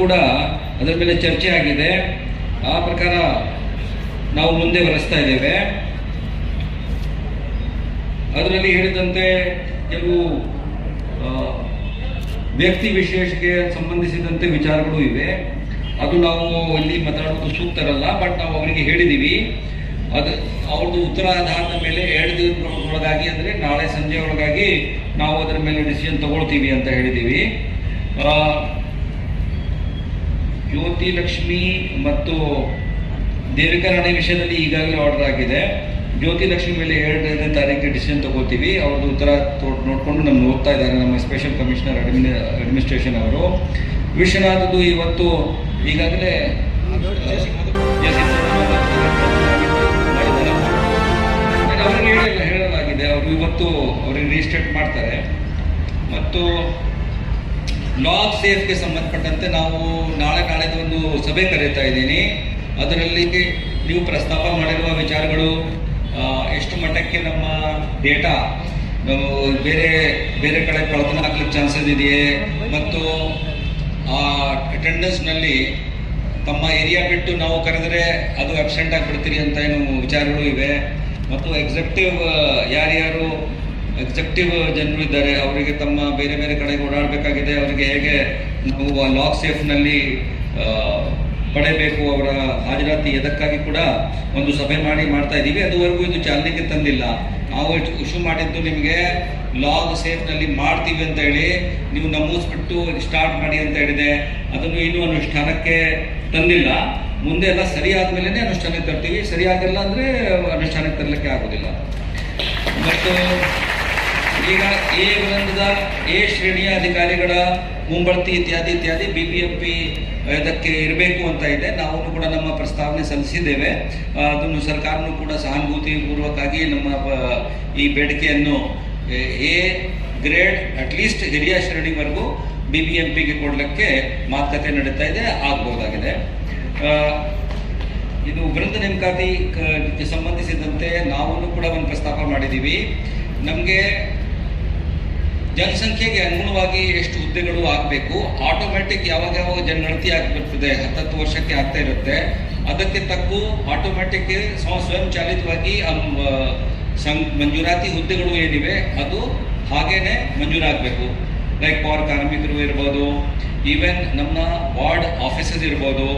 ಕೂಡ ಅದರ ಮೇಲೆ ಚರ್ಚೆ ಆಗಿದೆ. ಆ ಪ್ರಕಾರ ನಾವು ಮುಂದೆ ಬರೆಸ್ತಾ ಇದ್ದೇವೆ. ಅದರಲ್ಲಿ ಹೇಳಿದಂತೆ ಕೆಲವು ವ್ಯಕ್ತಿ ವಿಶೇಷಕ್ಕೆ ಸಂಬಂಧಿಸಿದಂತೆ ವಿಚಾರಗಳು ಇವೆ. ಅದು ನಾವು ಇಲ್ಲಿ ಮಾತಾಡೋದು ಸೂಕ್ತ ಇರಲ್ಲ ಬಟ್ ನಾವು ಅವರಿಗೆ ಹೇಳಿದ್ದೀವಿ. ಅದು ಅವ್ರದ್ದು ಉತ್ತರಾಧಾರದ ಮೇಲೆ ಎರಡು ದಿನದ ಒಳಗಾಗಿ ಅಂದರೆ ನಾಳೆ ಸಂಜೆ ಒಳಗಾಗಿ ನಾವು ಅದರ ಮೇಲೆ ಡಿಸಿಷನ್ ತಗೊಳ್ತೀವಿ ಅಂತ ಹೇಳಿದ್ದೀವಿ. ಜ್ಯೋತಿ ಲಕ್ಷ್ಮಿ ಮತ್ತು ದೇವಿಕಾ ರಾಣಿ ವಿಷಯದಲ್ಲಿ ಈಗಾಗಲೇ ಆರ್ಡರ್ ಆಗಿದೆ. ಜ್ಯೋತಿ ಲಕ್ಷ್ಮಿ ಮೇಲೆ ಎರಡನೇ ತಾರೀಕಿಗೆ ಡಿಸಿಷನ್ ತಗೋತೀವಿ. ಅವ್ರದ್ದು ಉತ್ತರ ನೋಡಿಕೊಂಡು ನಮ್ಗೆ ಹೋಗ್ತಾ ಇದ್ದಾರೆ ನಮ್ಮ ಸ್ಪೆಷಲ್ ಕಮಿಷನರ್ ಅಡ್ಮಿನಿ ಅಡ್ಮಿನಿಸ್ಟ್ರೇಷನ್ ಅವರು. ವಿಶ್ವನಾಥದ್ದು ಇವತ್ತು ಈಗಾಗಲೇ ಹೇಳಲಾಗಿದೆ. ಅವರು ಇವತ್ತು ಅವ್ರಿಗೆ ರಿಜಿಸ್ಟ್ರೇಟ್ ಮಾಡ್ತಾರೆ. ಮತ್ತು ಲಾಗ್ ಸೇಫ್ಗೆ ಸಂಬಂಧಪಟ್ಟಂತೆ ನಾವು ನಾಳೆ ನಾಳೆದು ಒಂದು ಸಭೆ ಕರೀತಾ ಇದ್ದೀನಿ. ಅದರಲ್ಲಿ ನೀವು ಪ್ರಸ್ತಾಪ ಮಾಡಿರುವ ವಿಚಾರಗಳು ಎಷ್ಟು ಮಟ್ಟಕ್ಕೆ ನಮ್ಮ ಡೇಟಾ ಬೇರೆ ಬೇರೆ ಕಡೆ ಕಳ್ಳತನ ಆಗ್ಲಿಕ್ಕೆ ಚಾನ್ಸಸ್ ಇದೆಯೇ? ಮತ್ತು ಆ ಅಟೆಂಡೆನ್ಸ್ನಲ್ಲಿ ತಮ್ಮ ಏರಿಯಾ ಬಿಟ್ಟು ನಾವು ಕರೆದರೆ ಅದು ಅಬ್ಸೆಂಟ್ ಆಗಿಬಿಡ್ತೀರಿ ಅಂತ ಏನು ವಿಚಾರಗಳು ಇವೆ? ಮತ್ತು ಎಕ್ಸೆಕ್ಟಿವ್ ಯಾರ್ಯಾರು ಎಕ್ಸೆಕ್ಟಿವ್ ಜನರು ಇದ್ದಾರೆ, ಅವರಿಗೆ ತಮ್ಮ ಬೇರೆ ಬೇರೆ ಕಡೆಗೆ ಓಡಾಡಬೇಕಾಗಿದೆ. ಅವರಿಗೆ ಹೇಗೆ ನಾವು ಲಾಕ್ ಸೇಫ್ನಲ್ಲಿ ಪಡೆಯಬೇಕು, ಅವರ ಹಾಜರಾತಿ ಎದಕ್ಕಾಗಿ ಕೂಡ ಒಂದು ಸಭೆ ಮಾಡಿ ಮಾಡ್ತಾ ಇದ್ದೀವಿ. ಅದುವರೆಗೂ ಇದು ಚಾಲನೆಗೆ ತಂದಿಲ್ಲ. ನಾವು ಇಶ್ಯೂ ಮಾಡಿದ್ದು ನಿಮಗೆ ಲಾಗ್ ಸೇಫ್ನಲ್ಲಿ ಮಾಡ್ತೀವಿ ಅಂತ ಹೇಳಿ, ನೀವು ನಮೂಸ್ಬಿಟ್ಟು ಸ್ಟಾರ್ಟ್ ಮಾಡಿ ಅಂತ ಹೇಳಿದೆ. ಅದನ್ನು ಇನ್ನೂ ಅನುಷ್ಠಾನಕ್ಕೆ ತಂದಿಲ್ಲ. ಮುಂದೆ ಎಲ್ಲ ಸರಿಯಾದ ಮೇಲೇ ಅನುಷ್ಠಾನಕ್ಕೆ ತರ್ತೀವಿ. ಸರಿಯಾಗಿಲ್ಲ ಅಂದರೆ ಅನುಷ್ಠಾನಕ್ಕೆ ತರಲಿಕ್ಕೆ ಆಗೋದಿಲ್ಲ. ಮತ್ತು ಈಗ ಎ ವೃಂದದ ಎ ಶ್ರೇಣಿಯ ಅಧಿಕಾರಿಗಳ ಮುಂಬಡ್ತಿ ಇತ್ಯಾದಿ ಇತ್ಯಾದಿ ಬಿ ಬಿ ಎಂ ಪಿ ಇದಕ್ಕೆ ಇರಬೇಕು ಅಂತ ಇದೆ. ನಾವು ಕೂಡ ನಮ್ಮ ಪ್ರಸ್ತಾವನೆ ಸಲ್ಲಿಸಿದ್ದೇವೆ. ಅದನ್ನು ಸರ್ಕಾರನೂ ಕೂಡ ಸಹಾನುಭೂತಿ ಪೂರ್ವಕವಾಗಿ ನಮ್ಮ ಈ ಬೇಡಿಕೆಯನ್ನು, ಎ ಗ್ರೇಡ್ ಅಟ್ಲೀಸ್ಟ್ ಹಿರಿಯ ಶ್ರೇಣಿವರೆಗೂ ಬಿ ಬಿ ಎಂ ಪಿಗೆ ಕೊಡಲಿಕ್ಕೆ ಮಾತುಕತೆ ನಡೀತಾ ಇದೆ. ಆಗ್ಬೋದಾಗಿದೆ. ಇದು ವೃಂದ ನೇಮಕಾತಿ ಸಂಬಂಧಿಸಿದಂತೆ ನಾವು ಕೂಡ ಒಂದು ಪ್ರಸ್ತಾಪ ಮಾಡಿದ್ದೀವಿ. ನಮಗೆ ಜನಸಂಖ್ಯೆಗೆ ಅನುಗುಣವಾಗಿ ಎಷ್ಟು ಹುದ್ದೆಗಳು ಆಗಬೇಕು ಆಟೋಮ್ಯಾಟಿಕ್ ಯಾವಾಗ ಯಾವಾಗ ಜನಗಣತಿ ಆಗಿಬಿಡ್ತದೆ, ಹತ್ತತ್ತು ವರ್ಷಕ್ಕೆ ಆಗ್ತಾ ಇರುತ್ತೆ. ಅದಕ್ಕೆ ತಕ್ಕು ಆಟೋಮ್ಯಾಟಿಕ್ ಸ್ವಯಂ ಚಾಲಿತವಾಗಿ ಮಂಜೂರಾತಿ ಹುದ್ದೆಗಳು ಏನಿವೆ, ಅದು ಹಾಗೇನೆ ಮಂಜೂರಾಗಬೇಕು. ಲೈಕ್ ಪವರ್ ಕಾರ್ಮಿಕರು ಇರ್ಬೋದು ಈವನ್ ನಮ್ಮ ವಾರ್ಡ್ ಆಫೀಸಸ್ ಇರ್ಬೋದು.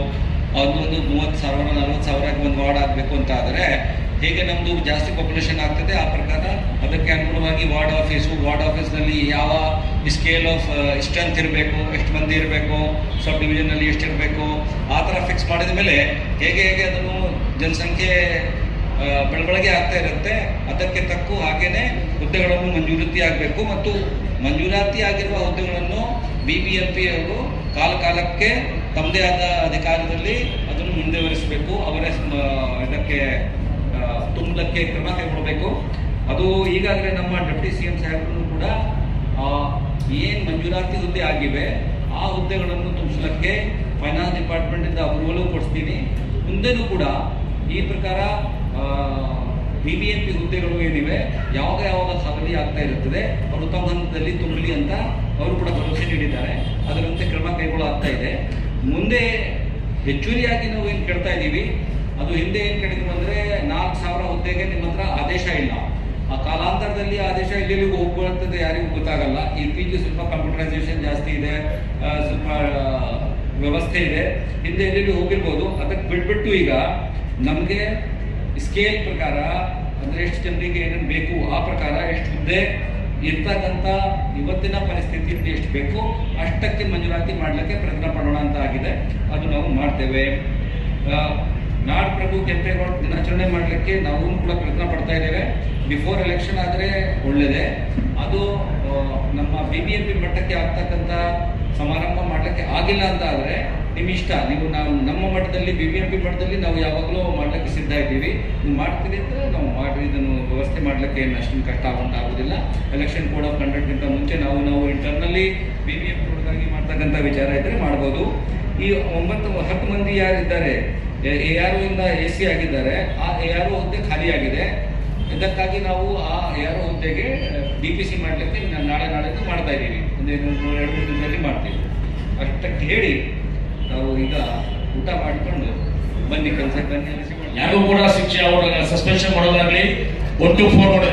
ಅದು ಒಂದು ಮೂವತ್ತು ಸಾವಿರ, ನಲ್ವತ್ತು ಸಾವಿರಕ್ಕೆ ಒಂದು ವಾರ್ಡ್ ಆಗಬೇಕು ಅಂತ ಆದರೆ ಹೇಗೆ ನಮ್ಮದು ಜಾಸ್ತಿ ಪಾಪ್ಯುಲೇಷನ್ ಆಗ್ತದೆ, ಆ ಪ್ರಕಾರ ಅದಕ್ಕೆ ಅನುಗುಣವಾಗಿ ವಾರ್ಡ್ ಆಫೀಸು ವಾರ್ಡ್ ಆಫೀಸ್ನಲ್ಲಿ ಯಾವ ಸ್ಕೇಲ್ ಆಫ್ ಸ್ಟ್ರೆಂತ್ ಇರಬೇಕು, ಎಷ್ಟು ಮಂದಿ ಇರಬೇಕು ಸಬ್ ಡಿವಿಷನಲ್ಲಿ ಎಷ್ಟು ಇರಬೇಕು, ಆ ಥರ ಫಿಕ್ಸ್ ಮಾಡಿದ ಮೇಲೆ ಹೇಗೆ ಹೇಗೆ ಅದನ್ನು ಜನಸಂಖ್ಯೆ ಬೆಳವಣಿಗೆ ಆಗ್ತಾ ಇರುತ್ತೆ, ಅದಕ್ಕೆ ತಕ್ಕು ಹಾಗೇನೆ ಹುದ್ದೆಗಳನ್ನು ಮಂಜೂರಾತಿ ಆಗಬೇಕು ಮತ್ತು ಮಂಜೂರಾತಿ ಆಗಿರುವ ಹುದ್ದೆಗಳನ್ನು ಬಿ ಬಿ ಎಂ ಪಿ ಅವರು ಕಾಲ ಕಾಲಕ್ಕೆ ತಮ್ಮದೇ ಆದ ಅಧಿಕಾರದಲ್ಲಿ ಅದನ್ನು ಮುಂದುವರಿಸಬೇಕು. ಅವರ ಇದಕ್ಕೆ ತುಂಬಲಿಕ್ಕೆ ಕ್ರಮ ಕೈಗೊಳ್ಳಬೇಕು. ಅದು ಈಗಾಗಲೇ ನಮ್ಮ ಡೆಪ್ಟಿ ಸಿ ಎಂ ಸಾಹೇಬರು ಕೂಡ ಏನು ಮಂಜೂರಾತಿ ಹುದ್ದೆ ಆಗಿವೆ, ಆ ಹುದ್ದೆಗಳನ್ನು ತುಂಬಿಸಲಿಕ್ಕೆ ಫೈನಾನ್ಸ್ ಡಿಪಾರ್ಟ್ಮೆಂಟಿಂದ ಅಪ್ರೂವಲು ಕೊಡಿಸ್ತೀನಿ. ಮುಂದೆನೂ ಕೂಡ ಈ ಪ್ರಕಾರ ಬಿ ಬಿ ಎಂ ಪಿ ಹುದ್ದೆಗಳು ಏನಿವೆ, ಯಾವಾಗ ಯಾವಾಗ ಖಾಲಿ ಆಗ್ತಾ ಇರುತ್ತದೆ ಅವರು ತಮ್ಮ ಹಂತದಲ್ಲಿ ತುಂಬಲಿ ಅಂತ ಅವರು ಕೂಡ ಭರವಸೆ ನೀಡಿದ್ದಾರೆ. ಅದರಂತೆ ಕ್ರಮ ಕೈಗೊಳ್ಳಾಗ್ತಾ ಇದೆ. ಮುಂದೆ ಹೆಚ್ಚುವರಿಯಾಗಿ ನಾವು ಏನು ಕೇಳ್ತಾ ಇದ್ದೀವಿ ಅದು ಹಿಂದೆ ಏನು ಕೇಳಿದ್ವಿ ಅಂದರೆ, ನಾಲ್ಕು ಸಾವಿರ ಹುದ್ದೆಗೆ ನಿಮ್ಮ ಹತ್ರ ಆದೇಶ ಇಲ್ಲ. ಆ ಕಾಲಾಂತರದಲ್ಲಿ ಆದೇಶ ಎಲ್ಲೆಲ್ಲಿಗೂ ಹೋಗ್ಬರ್ತದೆ ಯಾರಿಗೂ ಗೊತ್ತಾಗಲ್ಲ. ಇತ್ತೀಚೆಗೆ ಸ್ವಲ್ಪ ಕಂಪ್ಯೂಟರೈಸೇಷನ್ ಜಾಸ್ತಿ ಇದೆ ಸ್ವಲ್ಪ ವ್ಯವಸ್ಥೆ ಇದೆ. ಹಿಂದೆ ಎಲ್ಲೆಲ್ಲಿ ಹೋಗಿರ್ಬೋದು. ಅದಕ್ಕೆ ಬಿಟ್ಬಿಟ್ಟು ಈಗ ನಮಗೆ ಸ್ಕೇಲ್ ಪ್ರಕಾರ ಅಂದರೆ ಎಷ್ಟು ಜನರಿಗೆ ಏನೇನು ಬೇಕು ಆ ಪ್ರಕಾರ ಎಷ್ಟು ಹುದ್ದೆ ಇರ್ತಕ್ಕಂಥ ಇವತ್ತಿನ ಪರಿಸ್ಥಿತಿಯಲ್ಲಿ ಎಷ್ಟು ಬೇಕು ಅಷ್ಟಕ್ಕೆ ಮಂಜೂರಾತಿ ಮಾಡಲಿಕ್ಕೆ ಪ್ರಯತ್ನ ಪಡೋಣ ಅಂತ ಆಗಿದೆ. ಅದು ನಾವು ಮಾಡ್ತೇವೆ. ನಾಡ್ ಪ್ರಭು ಕೆಂಪೇಗೌಡ ದಿನಾಚರಣೆ ಮಾಡಲಿಕ್ಕೆ ನಾವು ಕೂಡ ಪ್ರಯತ್ನ ಪಡ್ತಾ ಇದ್ದೇವೆ. ಬಿಫೋರ್ ಎಲೆಕ್ಷನ್ ಆದರೆ ಒಳ್ಳೆಯದೇ ಅದು ನಮ್ಮ ಬಿ ಬಿ ಎಂ ಪಿ ಮಟ್ಟಕ್ಕೆ ಆಗ್ತಕ್ಕಂಥ ಸಮಾರಂಭ ಮಾಡಲಿಕ್ಕೆ ಆಗಿಲ್ಲ ಅಂತ ಆದರೆ ನಿಮ್ಮ ಇಷ್ಟ. ನೀವು ನಾವು, ನಮ್ಮ ಮಟ್ಟದಲ್ಲಿ ಬಿ ಬಿ ಎಂ ಪಿ ಮಟ್ಟದಲ್ಲಿ ನಾವು ಯಾವಾಗಲೂ ಮಾಡಲಿಕ್ಕೆ ಸಿದ್ಧ ಇದ್ದೀವಿ. ನೀವು ಮಾಡ್ತೀರಿ ಅಂತ ನಾವು ಮಾಡಿ, ಇದನ್ನು ವ್ಯವಸ್ಥೆ ಮಾಡಲಿಕ್ಕೆ ಏನು ಅಷ್ಟೊಂದು ಕಷ್ಟ ಆಗೋದಿಲ್ಲ ಎಲೆಕ್ಷನ್ ಕೋಡ್ ಆಫ್ ಕಂಡಕ್ಟ್ಗಿಂತ ಮುಂಚೆ ನಾವು ನಾವು ಇಂಟರ್ನಲ್ಲಿ ಬಿ ಬಿ ಎಂ ಪಿ ಮಾಡ್ತಕ್ಕಂಥ ವಿಚಾರ ಇದ್ದರೆ ಮಾಡ್ಬೋದು. ಈ ಒಂಬತ್ತು, ಹತ್ತು ಮಂದಿ ಯಾರಿದ್ದಾರೆ? ಎ ಆರ್ ಇಂದ ಎ ಸಿ ಆಗಿದ್ದಾರೆ, ಆ ಎ ಆರ್ ಹುದ್ದೆ ಖಾಲಿ ಆಗಿದೆ. ಇದಕ್ಕಾಗಿ ನಾವು ಆ ಎ ಆರ್ ಹುದ್ದೆಗೆ ಡಿ ಪಿ ಸಿ ಮಾಡಲಿಕ್ಕೆ ನಾಳೆ ನಾಳೆದು ಮಾಡ್ತಾ ಇದ್ದೀವಿ. ಒಂದು ಎರಡು ಮೂರು ದಿನದಲ್ಲಿ ಮಾಡ್ತೀವಿ. ಅಷ್ಟಕ್ಕೆ ಹೇಳಿ ನಾವು ಈಗ ಊಟ ಮಾಡಿಕೊಂಡು ಬನ್ನಿ, ಕೆಲಸಕ್ಕೆ ಬನ್ನಿ. ಯಾರಿಗೂ ಕೂಡ ಶಿಕ್ಷೆ ಅವ್ರ ಸಸ್ಪೆನ್ಷನ್ ಮಾಡೋದಾಗ್ಲಿ ಒನ್ ಟು ಫೋರ್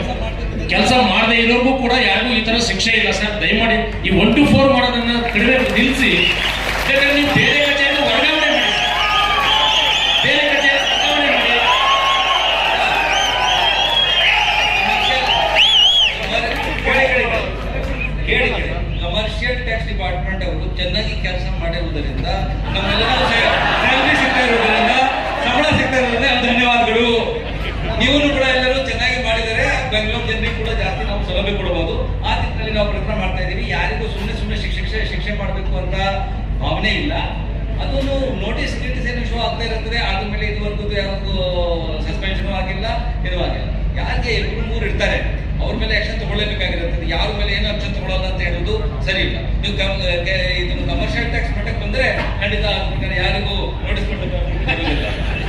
ಕೆಲಸ ಮಾಡದೇ ಇರೋರ್ಗೂ ಕೂಡ ಯಾರಿಗೂ ಈ ತರ ಶಿಕ್ಷೆ ಇಲ್ಲ. ಸರ್, ದಯಮಾಡಿ ಈ ಒನ್ ಟು ಫೋರ್ ಮಾಡೋದನ್ನ ಕಡಿಮೆ ನಿಲ್ಲಿಸಿ ಬೇರೆ ಮಾಡಿರುವುದರಿಂದ ನಮ್ಮೆಲ್ಲರಿಗೂ ಸಿಗ್ತಾ ಇರುವುದರಿಂದ ಸಂಬಳ ಸಿಗ್ತಾ ಧನ್ಯವಾದಗಳು. ನೀವು ಕೂಡ ಎಲ್ಲರೂ ಚೆನ್ನಾಗಿ ಮಾಡಿದರೆ ಬೆಂಗಳೂರು ಜನರಿಗೆ ಕೂಡ ಜಾಸ್ತಿ ನಾವು ಸೌಲಭ್ಯ ಕೊಡಬಹುದು ಆ ನಿಟ್ಟಿನಲ್ಲಿ ನಾವು ಪ್ರಯತ್ನ ಮಾಡ್ತಾ ಇದ್ದೀವಿ. ಯಾರಿಗೂ ಸುಮ್ಮನೆ ಸುಮ್ಮನೆ ಶಿಕ್ಷೆ ಶಿಕ್ಷೆ ಮಾಡಬೇಕು ಅಂತ ಭಾವನೆ ಇಲ್ಲ. ಅದೊಂದು ನೋಟಿಸ್ ಗೀಟಿಸ್ ಏನು ಶೋ ಆಗ್ತಾ ಇರುತ್ತದೆ. ಆದ್ಮೇಲೆ ಇದುವರೆಗೂ ಯಾವುದು ಸಸ್ಪೆನ್ಷನ್ ಆಗಿಲ್ಲ ಇದು ಆಗಿಲ್ಲ. ಯಾರಿಗೆ ಮೂರು ಇರ್ತಾರೆ. ಅವ್ರ ಮೇಲೆ ಆಕ್ಷನ್ ತಗೊಳ್ಳೇಬೇಕಾಗಿರುತ್ತೆ. ಯಾರ ಮೇಲೆ ಏನು ಆಕ್ಷನ್ ತಗೊಳ್ಳಲ್ಲ ಅಂತ ಹೇಳೋದು ಸರಿ ಇಲ್ಲ. ನೀವು ಇದನ್ನು ಕಮರ್ಷಿಯಲ್ ಟ್ಯಾಕ್ಸ್ ಮಟ್ಟಕ್ಕೆ ಬಂದ್ರೆ ಖಂಡಿತ ಯಾರಿಗೂ ನೋಟಿಸ್ ಕೊಟ್ಟು